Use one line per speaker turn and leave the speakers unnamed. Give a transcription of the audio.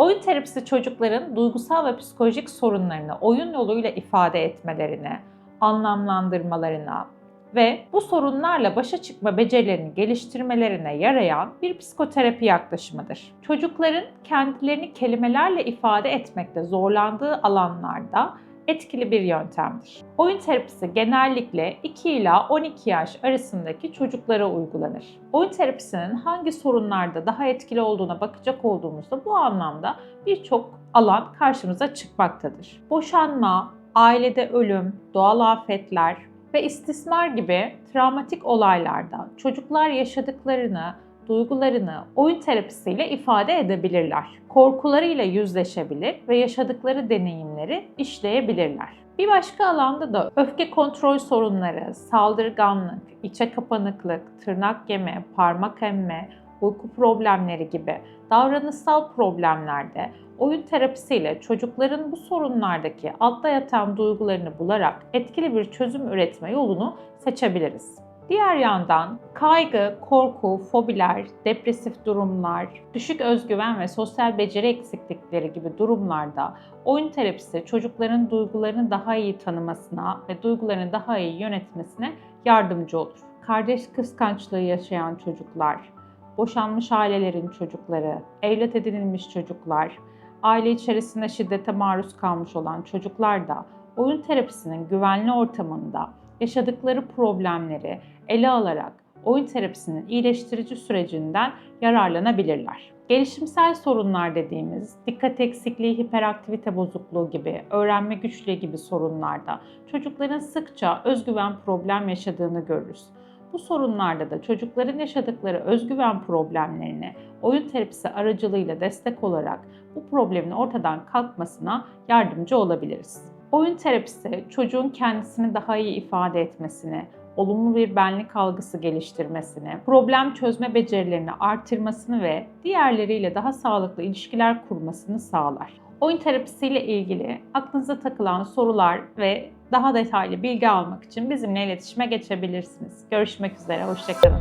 Oyun terapisi çocukların duygusal ve psikolojik sorunlarını oyun yoluyla ifade etmelerine, anlamlandırmalarına ve bu sorunlarla başa çıkma becerilerini geliştirmelerine yarayan bir psikoterapi yaklaşımıdır. Çocukların kendilerini kelimelerle ifade etmekte zorlandığı alanlarda etkili bir yöntemdir. Oyun terapisi genellikle 2 ila 12 yaş arasındaki çocuklara uygulanır. Oyun terapisinin hangi sorunlarda daha etkili olduğuna bakacak olduğumuzda bu anlamda birçok alan karşımıza çıkmaktadır. Boşanma, ailede ölüm, doğal afetler ve istismar gibi travmatik olaylarda çocuklar yaşadıklarını duygularını oyun terapisiyle ifade edebilirler. Korkularıyla yüzleşebilir ve yaşadıkları deneyimleri işleyebilirler. Bir başka alanda da öfke kontrol sorunları, saldırganlık, içe kapanıklık, tırnak yeme, parmak emme, uyku problemleri gibi davranışsal problemlerde oyun terapisiyle çocukların bu sorunlardaki altta yatan duygularını bularak etkili bir çözüm üretme yolunu seçebiliriz. Diğer yandan kaygı, korku, fobiler, depresif durumlar, düşük özgüven ve sosyal beceri eksiklikleri gibi durumlarda oyun terapisi çocukların duygularını daha iyi tanımasına ve duygularını daha iyi yönetmesine yardımcı olur. Kardeş kıskançlığı yaşayan çocuklar, boşanmış ailelerin çocukları, evlat edinilmiş çocuklar, aile içerisinde şiddete maruz kalmış olan çocuklar da oyun terapisinin güvenli ortamında yaşadıkları problemleri ele alarak oyun terapisinin iyileştirici sürecinden yararlanabilirler. Gelişimsel sorunlar dediğimiz dikkat eksikliği, hiperaktivite bozukluğu gibi, öğrenme güçlüğü gibi sorunlarda çocukların sıkça özgüven problem yaşadığını görürüz. Bu sorunlarda da çocukların yaşadıkları özgüven problemlerini oyun terapisi aracılığıyla destek olarak bu problemin ortadan kalkmasına yardımcı olabiliriz. Oyun terapisi çocuğun kendisini daha iyi ifade etmesini, olumlu bir benlik algısı geliştirmesini, problem çözme becerilerini artırmasını ve diğerleriyle daha sağlıklı ilişkiler kurmasını sağlar. Oyun terapisiyle ilgili aklınıza takılan sorular ve daha detaylı bilgi almak için bizimle iletişime geçebilirsiniz. Görüşmek üzere, hoşçakalın.